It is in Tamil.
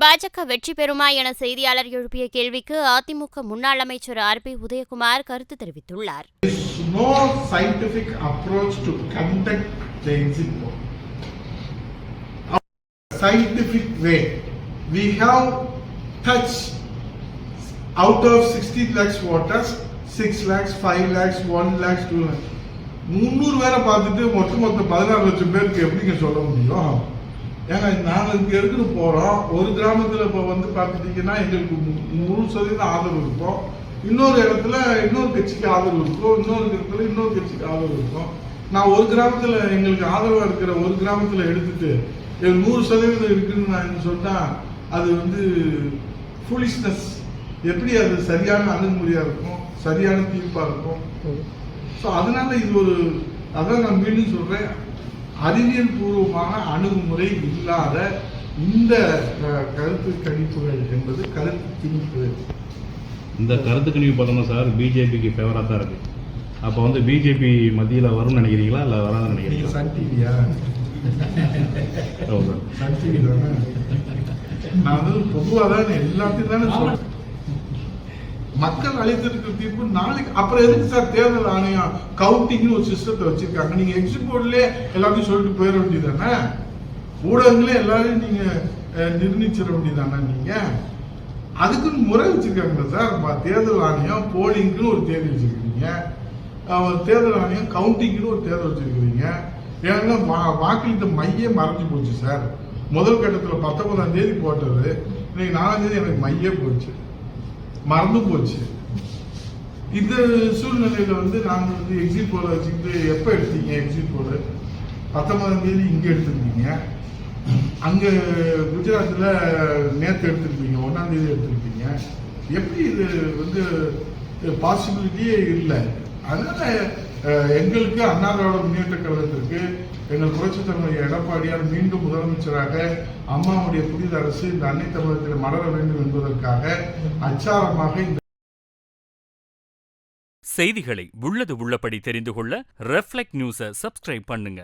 பாஜக வெற்றி பெறுமா என செய்தியாளர் எழுப்பிய கேள்விக்கு அதிமுக முன்னாள் அமைச்சர் ஆர் பி உதயகுமார் கருத்து தெரிவித்துள்ளார் no scientific approach to conduct the exit poll. Scientific way. We have touched out of 60 lakhs voters, 6 lakhs, 5 lakhs, 1 lakhs, 2 lakhs. முந்நூறு பேரை பார்த்துட்டு மொத்த மொத்த பதினாறு லட்சம் பேருக்கு எப்படிங்க சொல்ல முடியும் ஏங்க நாங்கள் இங்கே எடுத்துட்டு போகிறோம் ஒரு கிராமத்தில் இப்போ வந்து பார்த்துட்டீங்கன்னா எங்களுக்கு நூறு சதவீதம் ஆதரவு இருக்கும். இன்னொரு இடத்துல இன்னொரு கட்சிக்கு ஆதரவு இருக்கும். இன்னொரு இடத்துல இன்னொரு கட்சிக்கு ஆதரவு இருக்கும். நான் ஒரு கிராமத்தில் எங்களுக்கு ஆதரவாக இருக்கிற ஒரு கிராமத்தில் எடுத்துட்டு எனக்கு நூறு சதவீதம் இருக்குன்னு நான் சொன்னால் அது வந்து ஃபுலிஷ்னஸ் எப்படி அது சரியான அணுகுமுறையாக இருக்கும்? சரியான தீர்ப்பாக இருக்கும்? ஸோ அதனால இது ஒரு அதான் நான் மீண்டும் சொல்றேன். அறிவியல் பூர்வமான அணுகுமுறை இல்லாத இந்த கருத்து கணிப்புகள் என்பது கருத்து திணிப்பு. இந்த கருத்து கணிப்பு பார்த்தோம்னா சார்? பிஜேபிக்கு ஃபேவராக தான் இருக்கு. அப்போ வந்து பிஜேபி மத்தியில் வரும்னு நினைக்கிறீங்களா? இல்லை வராதுன்னு நினைக்கிறீங்களா? சன் டிவியா சன் டிவி தானே? நான் வந்து பொதுவாக தான் எல்லாத்தையும் தானே சொல்றேன். மக்கள் அளித்திருக்கிற தீர்ப்பு நாளைக்கு அப்புறம் எதுக்கு சார் தேர்தல் ஆணையம் கவுண்டிங்னு ஒரு சிஸ்டத்தை வச்சிருக்காங்க? நீங்க எக்ஸிட் போர்ட்லயே எல்லாத்தையும் சொல்லிட்டு போயிட வேண்டியதானே ஊடகங்களே எல்லாரையும் நீங்க நிர்ணயிச்சிட வேண்டியதானே நீங்க? அதுக்குன்னு முறை வச்சிருக்காங்களா சார். தேர்தல் ஆணையம் போலிங்க்குன்னு ஒரு தேதி வச்சிருக்கீங்க தேர்தல் ஆணையம் கவுண்டிங்னு ஒரு தேர்தல் வச்சிருக்கிறீங்க. ஏன்னா வா- வாக்களித்த மையே மறைஞ்சு போச்சு சார். முதல் கட்டத்தில் பத்தொன்பதாம் தேதி போட்டது. இன்னைக்கு நாலாம் தேதி எனக்கு மையே போச்சு. மறந்து போச்சு இந்த சூழ்நிலையில வந்து நாங்க வந்து எக்ஸிட் போல வச்சுக்கிட்டு எப்ப எடுத்தீங்க எக்ஸிட் போல பத்தொன்பதாம் தேதி இங்க எடுத்திருந்தீங்க. அங்க குஜராத்ல நேத்து எடுத்திருப்பீங்க ஒன்னாம் தேதி எடுத்திருப்பீங்க எப்படி இது வந்து பாசிபிலிட்டியே இல்லை. அதனால எங்களுக்கு அண்ணா திராவிட முன்னேற்ற கழகத்திற்கு எங்கள் புரட்சி தலைவர் எடப்பாடியார் மீண்டும் முதலமைச்சராக அம்மாவுடைய புதிய அரசு இந்த அன்னை தமிழகத்தில் மலர வேண்டும் என்பதற்காக அச்சாரமாக இந்த செய்திகளை உள்ளது உள்ளபடி தெரிந்து கொள்ள ரெஃப்ளெக்ட் நியூஸை சப்ஸ்கிரைப் பண்ணுங்க.